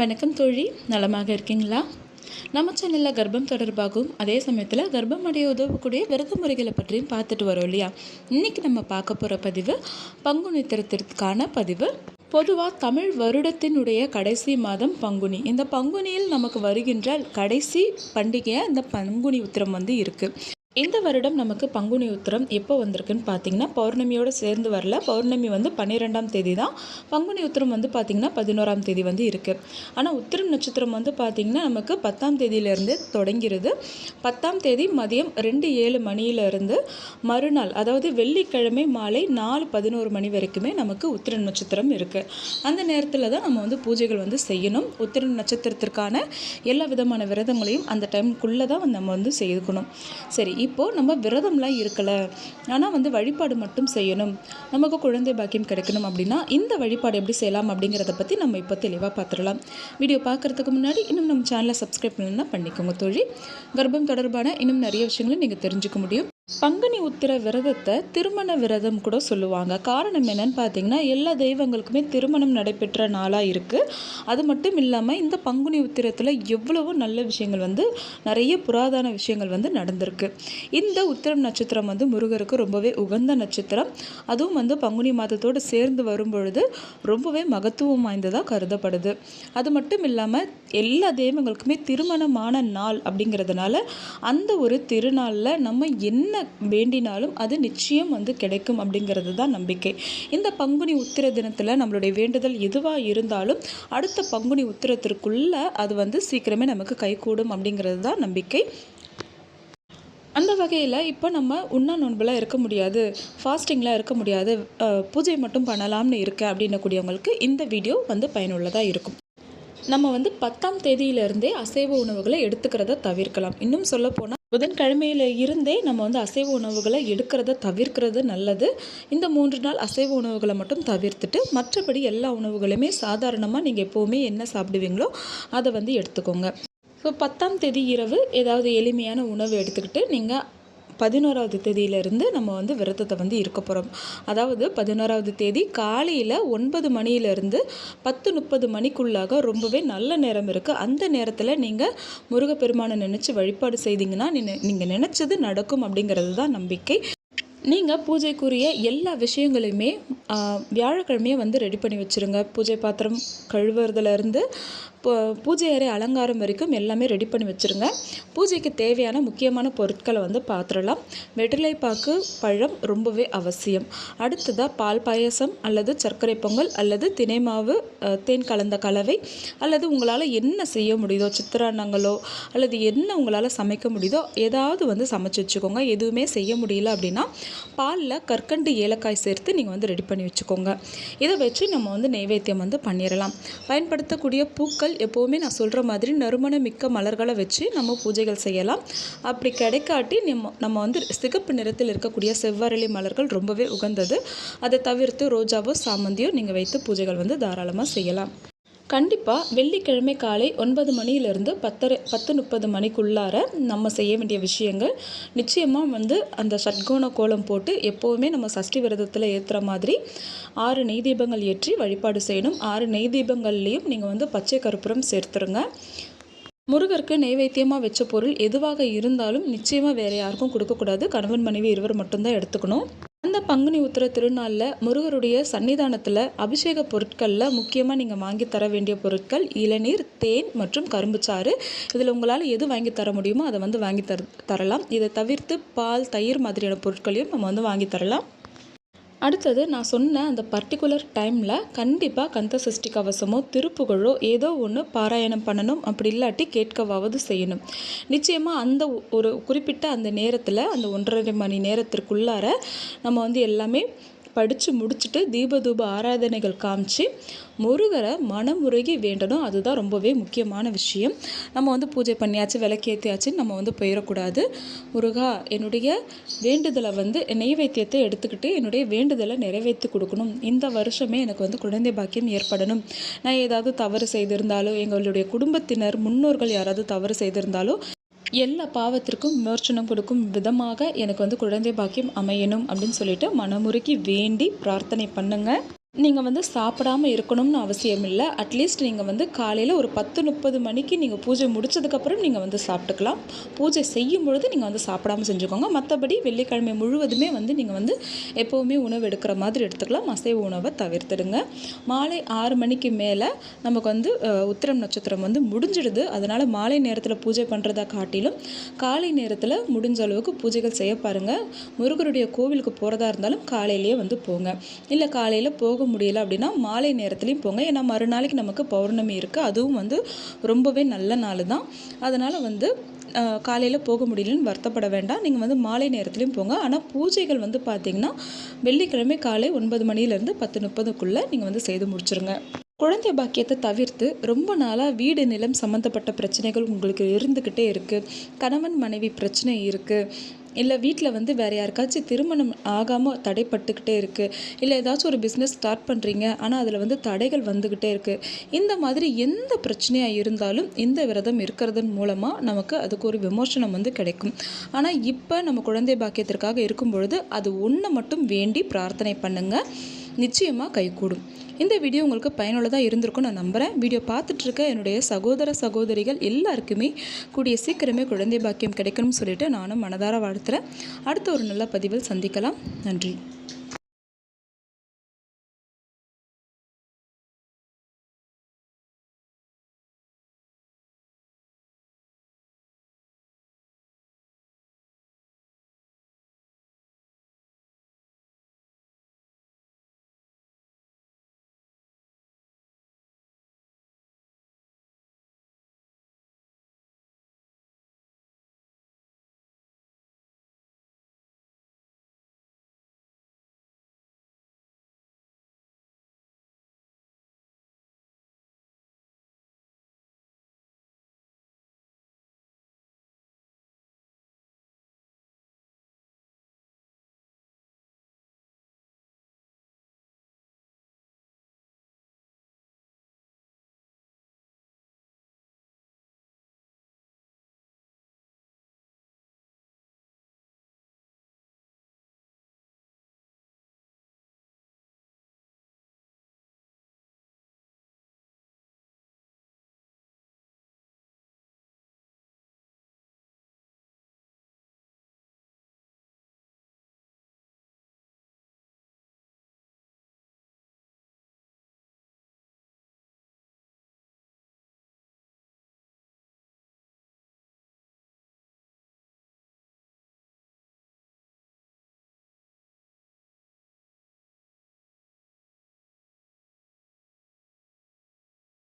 வணக்கம் தோழி. நலமாக இருக்கீங்களா? நம்ம சேனலில் கர்ப்பம் தொடர்பாகவும் அதே சமயத்தில் கர்ப்பம் அடைய உதவக்கூடிய விரத முறைகளை பற்றியும் பார்த்துட்டு வரோம் இல்லையா? இன்றைக்கி நம்ம பார்க்க போகிற பதிவு பங்குனி திருத்திற்கான பதிவு. பொதுவாக தமிழ் வருடத்தினுடைய கடைசி மாதம் பங்குனி. இந்த பங்குனியில் நமக்கு வருகின்ற கடைசி பண்டிகையாக இந்த பங்குனி உத்திரம் வந்து இருக்குது இந்த வருடம் நமக்கு பங்குனி உத்திரம் எப்போ வந்திருக்குன்னு பார்த்தீங்கன்னா பௌர்ணமியோடு சேர்ந்து வரல. பௌர்ணமி வந்து பன்னிரெண்டாம் தேதி தான் பங்குனி உத்திரம் வந்து பார்த்திங்கன்னா பதினோராம் தேதி வந்து இருக்குது ஆனால் உத்திரம் நட்சத்திரம் வந்து பார்த்திங்கன்னா நமக்கு பத்தாம் தேதியிலேருந்து தொடங்கிறது. பத்தாம் தேதி மதியம் ரெண்டு ஏழு மணியிலிருந்து மறுநாள் அதாவது வெள்ளிக்கிழமை மாலை நாலு பதினோரு மணி வரைக்குமே நமக்கு உத்திரம் நட்சத்திரம் இருக்குது அந்த நேரத்தில் தான் நம்ம வந்து பூஜைகள் வந்து செய்யணும். உத்திரம் நட்சத்திரத்திற்கான எல்லா விதமான விரதங்களையும் அந்த டைமுக்குள்ளே தான் நம்ம வந்து செய்துக்கணும். சரி இப்போது நம்ம விரதம்லாம் இருக்கலை. ஆனால் வந்து வழிபாடு மட்டும் செய்யணும். நமக்கு குழந்தை பாக்கியம் கிடைக்கணும் அப்படின்னா இந்த வழிபாடு எப்படி செய்யலாம் அப்படிங்கிறத பற்றி நம்ம இப்போ தெளிவாக பார்த்துடலாம் வீடியோ பார்க்குறதுக்கு முன்னாடி இன்னும் நம்ம சேனலை சப்ஸ்கிரைப் பண்ணணும்னா பண்ணிக்கோங்க தோழி. கர்ப்பம் தொடர்பான இன்னும் நிறைய விஷயங்களை நீங்கள் தெரிஞ்சுக்க முடியும். பங்குனி உத்திர விரதத்தை திருமண விரதம் கூட சொல்லுவாங்க. காரணம் என்னன்னு பார்த்தீங்கன்னா எல்லா தெய்வங்களுக்குமே திருமணம் நடைபெற்ற நாளாக இருக்குது அது மட்டும் இல்லாமல் இந்த பங்குனி உத்திரத்தில் எவ்வளவோ நல்ல விஷயங்கள் வந்து நிறைய புராதன விஷயங்கள் வந்து நடந்திருக்கு. இந்த உத்திரம் நட்சத்திரம் வந்து முருகருக்கு ரொம்பவே உகந்த நட்சத்திரம். அதுவும் வந்து பங்குனி மாதத்தோடு சேர்ந்து வரும்பொழுது ரொம்பவே மகத்துவம் வாய்ந்ததாக கருதப்படுது. அது மட்டும் இல்லாமல் எல்லா தெய்வங்களுக்குமே திருமணமான நாள் அப்படிங்கிறதுனால அந்த ஒரு திருநாளில் நம்ம என்ன வேண்டினாலும் அது நிச்சயம் வந்து கிடைக்கும் அப்படிங்கிறது தான் நம்பிக்கை. இந்த பங்குனி உத்திர தினத்தில் நம்மளுடைய வேண்டுதல் எதுவாக இருந்தாலும் அடுத்த பங்குனி உத்திரத்திற்குள்ளே அது வந்து சீக்கிரமே நமக்கு கைகூடும் அப்படிங்கிறது தான் நம்பிக்கை. அந்த வகையில் இப்போ நம்ம உண்ணா நோன்புலாம் இருக்க முடியாது ஃபாஸ்டிங்லாம் இருக்க முடியாது பூஜை மட்டும் பண்ணலாம்னு இருக்கேன் அப்படின்னக்கூடியவங்களுக்கு இந்த வீடியோ வந்து பயனுள்ளதாக இருக்கும். நம்ம வந்து பத்தாம் தேதியிலிருந்தே அசைவ உணவுகளை எடுத்துக்கிறத தவிர்க்கலாம். இன்னும் சொல்லப்போனால் புதன்கிழமையில இருந்தே நம்ம வந்து அசைவ உணவுகளை எடுக்கிறத தவிர்க்கிறது நல்லது. இந்த மூன்று நாள் அசைவ உணவுகளை மட்டும் தவிர்த்துட்டு மற்றபடி எல்லா உணவுகளுமே சாதாரணமாக நீங்கள் எப்போவுமே என்ன சாப்பிடுவீங்களோ அதை வந்து எடுத்துக்கோங்க. ஸோ பத்தாம் தேதி இரவு ஏதாவது எளிமையான உணவு எடுத்துக்கிட்டு நீங்கள் பதினோராவது தேதியிலேருந்து நம்ம வந்து விரதத்தை வந்து இருக்க போகிறோம் அதாவது பதினோராவது தேதி காலையில் ஒன்பது மணியிலேருந்து பத்து முப்பது மணிக்குள்ளாக ரொம்பவே நல்ல நேரம் இருக்குது அந்த நேரத்தில் நீங்கள் முருகப்பெருமானை நினச்சி வழிபாடு செய்தீங்கன்னா நீங்கள் நினச்சது நடக்கும் அப்படிங்கிறது தான் நம்பிக்கை. நீங்கள் பூஜைக்குரிய எல்லா விஷயங்களையுமே வியாழக்கிழமையே வந்து ரெடி பண்ணி வச்சுருங்க. பூஜை பாத்திரம் கழுவுறதுலேருந்து பூஜை அறை அலங்காரம் வரைக்கும் எல்லாமே ரெடி பண்ணி வச்சுருங்க. பூஜைக்கு தேவையான முக்கியமான பொருட்களை வந்து பார்த்துடலாம் வெற்றிலைப்பாக்கு பழம் ரொம்பவே அவசியம். அடுத்ததாக பால் பாயசம் அல்லது சர்க்கரை பொங்கல் அல்லது தினை மாவு தேன் கலந்த கலவை அல்லது உங்களால் என்ன செய்ய முடியுதோ சித்திராண்ணங்களோ அல்லது என்ன உங்களால் சமைக்க முடியுதோ ஏதாவது வந்து சமைச்சு வச்சுக்கோங்க. எதுவுமே செய்ய முடியல அப்படின்னா பாலில் கற்கண்டு ஏலக்காய் சேர்த்து நீங்கள் வந்து ரெடி பண்ணி வச்சுக்கோங்க. இதை வச்சு நம்ம வந்து நெய்வேத்தியம் வந்து பண்ணிடலாம் பயன்படுத்தக்கூடிய பூக்கள் எப்போவுமே நான் சொல்கிற மாதிரி நறுமணம் மிக்க மலர்களை வச்சு நம்ம பூஜைகள் செய்யலாம். அப்படி கிடைக்காட்டி நம்ம நம்ம வந்து சிகப்பு நிறத்தில் இருக்கக்கூடிய செவ்வரளி மலர்கள் ரொம்பவே உகந்தது. அதை தவிர்த்து ரோஜாவோ சாமந்தியோ நீங்கள் வைத்து பூஜைகள் வந்து தாராளமாக செய்யலாம். கண்டிப்பாக வெள்ளிக்கிழமை காலை ஒன்பது மணியிலிருந்து பத்தரை பத்து முப்பது மணிக்குள்ளார நம்ம செய்ய வேண்டிய விஷயங்கள். நிச்சயமாக வந்து அந்த சட்கோண கோலம் போட்டு எப்போவுமே நம்ம சஷ்டி விரதத்தில் ஏற்றுற மாதிரி ஆறு நெய் தீபங்கள் ஏற்றி வழிபாடு செய்யணும். ஆறு நெய் தீபங்கள்லேயும் நீங்கள் வந்து பச்சை கருப்புரம் சேர்த்துருங்க. முருகருக்கு நைவேத்தியமாக வச்ச பொருள் எதுவாக இருந்தாலும் நிச்சயமாக வேறு யாருக்கும் கொடுக்கக்கூடாது. கணவன் மனைவி இருவர் மட்டும்தான் எடுத்துக்கணும். அந்த பங்குனி உத்திர திருநாளில் முருகருடைய சன்னிதானத்தில் அபிஷேக பொருட்களில் முக்கியமாக நீங்கள் வாங்கி தர வேண்டிய பொருட்கள் இளநீர் தேன் மற்றும் கரும்புச்சாறு இதில் உங்களால் எது வாங்கி தர முடியுமோ அதை வந்து வாங்கி தர தரலாம். இதை தவிர்த்து பால் தயிர் மாதிரியான பொருட்களையும் நம்ம வந்து வாங்கி தரலாம். அடுத்தது நான் சொன்ன அந்த பர்டிகுலர் டைமில் கண்டிப்பாக கந்த சஷ்டி கவசமோ திருப்புகழோ ஏதோ ஒன்று பாராயணம் பண்ணணும். அப்படி இல்லாட்டி கேட்கவாவது செய்யணும். நிச்சயமாக அந்த ஒரு குறிப்பிட்ட அந்த நேரத்தில் அந்த ஒன்றரை மணி நேரத்திற்குள்ளார நம்ம வந்து எல்லாமே படித்து முடிச்சுட்டு தீபதூப ஆராதனைகள் காமிச்சு முருகரை மனமுருகி வேண்டணும். அதுதான் ரொம்பவே முக்கியமான விஷயம். நம்ம வந்து பூஜை பண்ணியாச்சு விளக்கேற்றியாச்சுன்னு நம்ம வந்து போயிடக்கூடாது முருகா என்னுடைய வேண்டுதலை வந்து நெய்வேத்தியத்தை எடுத்துக்கிட்டு என்னுடைய வேண்டுதலை நிறைவேற்றி கொடுக்கணும். இந்த வருஷமே எனக்கு வந்து குழந்தை பாக்கியம் ஏற்படணும். நான் ஏதாவது தவறு செய்திருந்தாலோ எங்களுடைய குடும்பத்தினர் முன்னோர்கள் யாராவது தவறு செய்திருந்தாலோ எல்லா பாவத்திற்கும் விமர்சனம் கொடுக்கும் விதமாக எனக்கு வந்து குழந்தை பாக்கியம் அமையணும் அப்படின்னு சொல்லிட்டு மனமுருகி வேண்டி பிரார்த்தனை பண்ணுங்கள் நீங்கள் வந்து சாப்பிடாம இருக்கணும்னு அவசியம் இல்லை. அட்லீஸ்ட் நீங்கள் வந்து காலையில் ஒரு பத்து முப்பது மணிக்கு நீங்கள் பூஜை முடிச்சதுக்கப்புறம் நீங்கள் வந்து சாப்பிட்டுக்கலாம். பூஜை செய்யும் பொழுது நீங்கள் வந்து சாப்பிடாம செஞ்சுக்கோங்க. மற்றபடி வெள்ளிக்கிழமை முழுவதுமே வந்து நீங்கள் வந்து எப்போவுமே உணவு எடுக்கிற மாதிரி எடுத்துக்கலாம். அசைவ உணவை தவிர்த்துடுங்க. மாலை ஆறு மணிக்கு மேலே நமக்கு வந்து உத்திரம் நட்சத்திரம் வந்து முடிஞ்சிடுது. அதனால் மாலை நேரத்தில் பூஜை பண்ணுறதா காட்டிலும் காலை நேரத்தில் முடிஞ்ச அளவுக்கு பூஜைகள் செய்ய பாருங்கள் முருகருடைய கோவிலுக்கு போகிறதா இருந்தாலும் காலையிலேயே வந்து போங்க. இல்லை காலையில் போக போக முடியல அப்படின்னா மாலை நேரத்துலையும் போங்க. ஏன்னா மறுநாளைக்கு நமக்கு பௌர்ணமி இருக்குது அதுவும் வந்து ரொம்பவே நல்ல நாள் தான். அதனால் வந்து காலையில் போக முடியலன்னு வருத்தப்பட வேண்டாம். நீங்கள் வந்து மாலை நேரத்துலையும் போங்க. ஆனால் பூஜைகள் வந்து பார்த்தீங்கன்னா வெள்ளிக்கிழமை காலை ஒன்பது மணிலேருந்து பத்து முப்பதுக்குள்ளே நீங்கள் வந்து செய்து முடிச்சிருங்க. குழந்தை பாக்கியத்தை தவிர்த்து ரொம்ப நாளாக வீடு நிலம் சம்மந்தப்பட்ட பிரச்சனைகள் உங்களுக்கு இருந்துக்கிட்டே இருக்குது கணவன் மனைவி பிரச்சனை இருக்குது இல்லை வீட்டில் வந்து வேறு யாருக்காச்சும் திருமணம் ஆகாமல் தடைப்பட்டுக்கிட்டே இருக்குது இல்லை ஏதாச்சும் ஒரு பிஸ்னஸ் ஸ்டார்ட் பண்ணுறீங்க ஆனால் அதில் வந்து தடைகள் வந்துக்கிட்டே இருக்குது இந்த மாதிரி எந்த பிரச்சனையாக இருந்தாலும் இந்த விரதம் இருக்கிறதன் மூலமாக நமக்கு அதுக்கு ஒரு விமோசனம் வந்து கிடைக்கும். ஆனால் இப்போ நம்ம குழந்தை பாக்கியத்திற்காக இருக்கும் பொழுது அது ஒன்று மட்டும் வேண்டி பிரார்த்தனை பண்ணுங்கள் நிச்சயமாக கைகூடும். இந்த வீடியோ உங்களுக்கு பயனுள்ளதாக இருந்திருக்கும் நான் நம்புகிறேன் வீடியோ பார்த்துட்ருக்க என்னுடைய சகோதர சகோதரிகள் எல்லாருக்குமே கூடிய சீக்கிரமே குழந்தை பாக்கியம் கிடைக்கணும்னு சொல்லிட்டு நானும் மனதார வாழ்த்துறேன். அடுத்த ஒரு நல்ல பதிவில் சந்திக்கலாம். நன்றி.